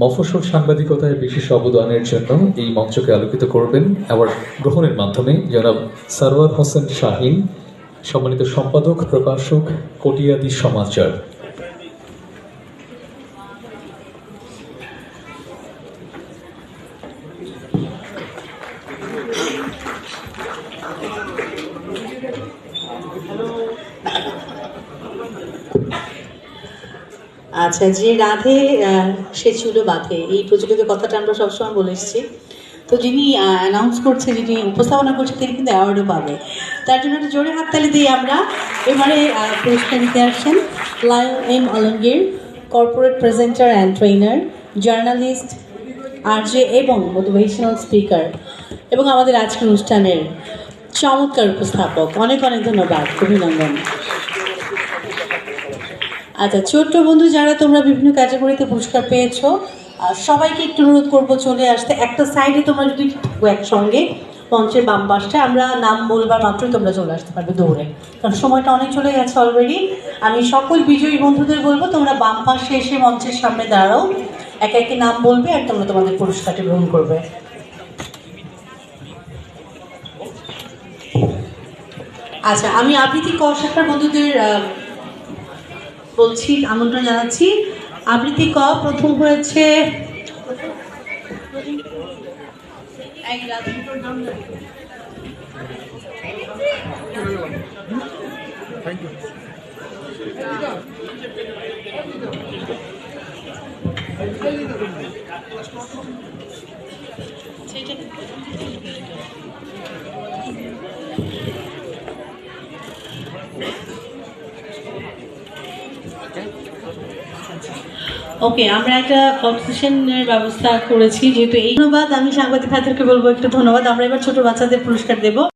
মফস্বল সাংবাদিকতায় বিশেষ অবদানের জন্য এই মঞ্চকে আলোকিত করবেন অ্যাওয়ার্ড গ্রহণের মাধ্যমে জনাব সারওয়ার হোসেন শাহিন, সম্মানিত সম্পাদক, প্রকাশক, কটিয়াদি সমাচার। আচ্ছা যে রাধে সে চুলো বাঁধে এই প্রচলিত কথাটা আমরা সবসময় বলে এসেছি। তো যিনি অ্যানাউন্স করছে, যিনি উপস্থাপনা করছে, তিনি কিন্তু অ্যাওয়ার্ডও পাবে। তার জন্য একটা জোরে হাততালি দিই আমরা। এবারে পুরস্কার নিতে আসছেন lion M Alamgir corporate presenter and trainer journalist RJ এবং মোটিভেশনাল স্পিকার এবং আমাদের আজকের অনুষ্ঠানের চমৎকার উপস্থাপক। অনেক অনেক ধন্যবাদ। অভিনন্দন। আচ্ছা ছোট্ট বন্ধু যারা তোমরা বিভিন্ন ক্যাটাগরিতে পুরস্কার পেয়েছ সবাইকে একটু অনুরোধ করব চলে আসতে। একটা সাইডে তোমরা যদি একসঙ্গে, মঞ্চের বাম পাশটা, আমরা নাম বলবার মাত্রই তোমরা চলে আসতে পারবে দৌড়ে। কারণ সময়টা অনেক চলে গেছে অলরেডি আমি সকল বিজয়ী বন্ধুদের বলব, তোমরা বাম পাশে এসে মঞ্চের সামনে দাঁড়াও। একে একে নাম বলবে আর তোমরা তোমাদের পুরস্কারটি গ্রহণ করবে। আচ্ছা আমি আবৃত্তি ক শাখার বন্ধুদের বলছি আমন্ত্রণ জানাচ্ছি। আবৃত্তি ক প্রথম হয়েছে ওকে আমরা একটা কম্পিটিশনের ব্যবস্থা করেছি, যেহেতু এই ধন্যবাদ। আমি সাংবাদিক ভাইদেরকে বলব, একটু ধন্যবাদ। আমরা এবার ছোট বাচ্চাদের পুরস্কার দেবো।